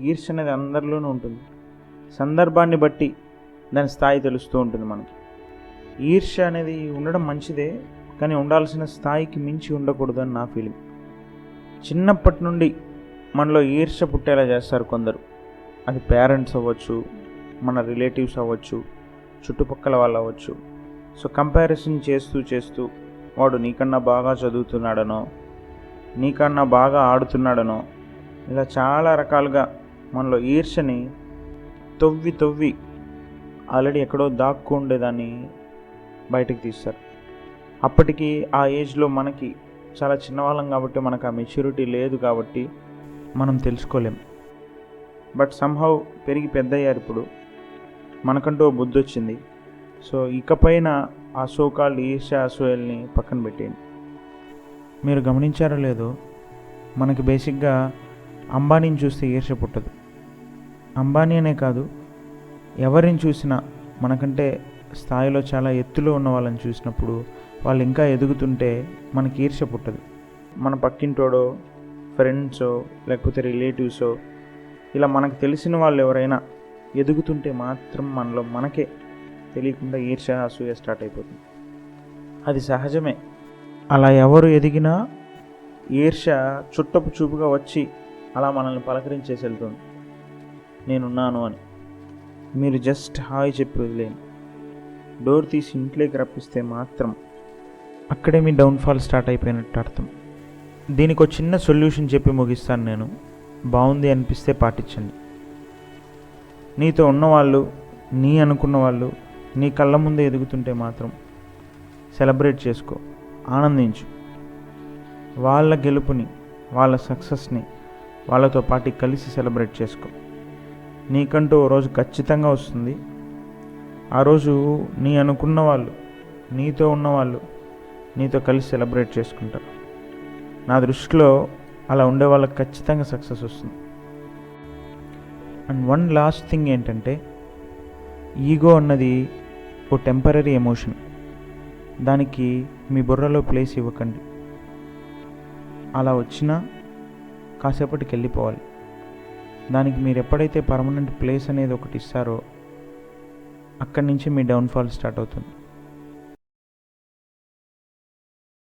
ఈర్ష్య అనేది అందరిలోనూ ఉంటుంది. సందర్భాన్ని బట్టి దాని స్థాయి తెలుస్తూ ఉంటుంది మనకి. ఈర్ష్య అనేది ఉండడం మంచిదే కానీ ఉండాల్సిన స్థాయికి మించి ఉండకూడదు అని నా ఫీలింగ్. చిన్నప్పటి నుండి మనలో ఈర్ష పుట్టేలా చేస్తారు కొందరు. అది పేరెంట్స్ అవ్వచ్చు మన రిలేటివ్స్ అవ్వచ్చు చుట్టుపక్కల వాళ్ళు అవ్వచ్చు. సో కంపారిజన్ చేస్తూ చేస్తూ వాడు నీకన్నా బాగా చదువుతున్నాడనో నీకన్నా బాగా ఆడుతున్నాడనో ఇలా చాలా రకాలుగా మనలో ఈర్షని తవ్వి తొవ్వి ఆల్రెడీ ఎక్కడో దాక్కు ఉండేదాన్ని బయటకు తీస్తారు. అప్పటికి ఆ ఏజ్లో మనకి చాలా చిన్నవాళ్ళం కాబట్టి మనకు ఆ మెచ్యూరిటీ లేదు కాబట్టి మనం తెలుసుకోలేం. బట్ సంహౌ పెరిగి పెద్దయ్యారు ఇప్పుడు. మనకంటూ బుద్ధి వచ్చింది. సో ఇకపైన ఆ సోకాల్డ్ ఈర్ష్య అసూయల్ని పక్కన పెట్టేయండి. మీరు గమనించారో లేదో మనకి బేసిక్గా అంబానీని చూస్తే ఈర్ష్య పుట్టదు. అంబానీ అనే కాదు ఎవరిని చూసినా మనకంటే స్థాయిలో చాలా ఎత్తులో ఉన్న వాళ్ళని చూసినప్పుడు వాళ్ళు ఇంకా ఎదుగుతుంటే మనకి ఈర్ష్య పుట్టదు. మన పక్కింటోడో ఫ్రెండ్సో లేకపోతే రిలేటివ్సో ఇలా మనకు తెలిసిన వాళ్ళు ఎవరైనా ఎదుగుతుంటే మాత్రం మనలో మనకే తెలియకుండా ఈర్ష్య అసూయ స్టార్ట్ అయిపోతుంది. అది సహజమే. అలా ఎవరు ఎదిగినా ఈర్ష చుట్టపు చూపుగా వచ్చి అలా మనల్ని పలకరించేసి వెళ్తుంది. నేనున్నాను అని. మీరు జస్ట్ హాయ్ చెప్పి వదిలేను డోర్ తీసి ఇంట్లోకి రప్పిస్తే మాత్రం అక్కడే మీ డౌన్ఫాల్ స్టార్ట్ అయిపోయినట్టు అర్థం. దీనికి ఒక చిన్న సొల్యూషన్ చెప్పి ముగిస్తాను నేను. బాగుంది అనిపిస్తే పాటించండి. నీతో ఉన్నవాళ్ళు నీ అనుకున్న వాళ్ళు నీ కళ్ళ ముందే ఎదుగుతుంటే మాత్రం సెలబ్రేట్ చేసుకో ఆనందించు. వాళ్ళ గెలుపుని వాళ్ళ సక్సెస్ని వాళ్ళతో పాటు కలిసి సెలబ్రేట్ చేసుకో. నీకంటూ ఓ రోజు ఖచ్చితంగా వస్తుంది. ఆ రోజు నీ అనుకున్న వాళ్ళు నీతో ఉన్నవాళ్ళు నీతో కలిసి సెలబ్రేట్ చేసుకుంటారు. నా దృష్టిలో అలా ఉండే వాళ్ళకి ఖచ్చితంగా సక్సెస్ వస్తుంది. అండ్ వన్ లాస్ట్ థింగ్ ఏంటంటే ఈగో అన్నది ఓ టెంపరీ ఎమోషన్. దానికి మీ బుర్రలో ప్లేస్ ఇవ్వకండి. అలా వచ్చినా కాసేపటికి వెళ్ళిపోవాలి. దానికి మీరు ఎప్పుడైతే పర్మనెంట్ ప్లేస్ అనేది ఒకటి ఇస్తారో అక్కడి నుంచి మీ డౌన్ఫాల్ స్టార్ట్ అవుతుంది.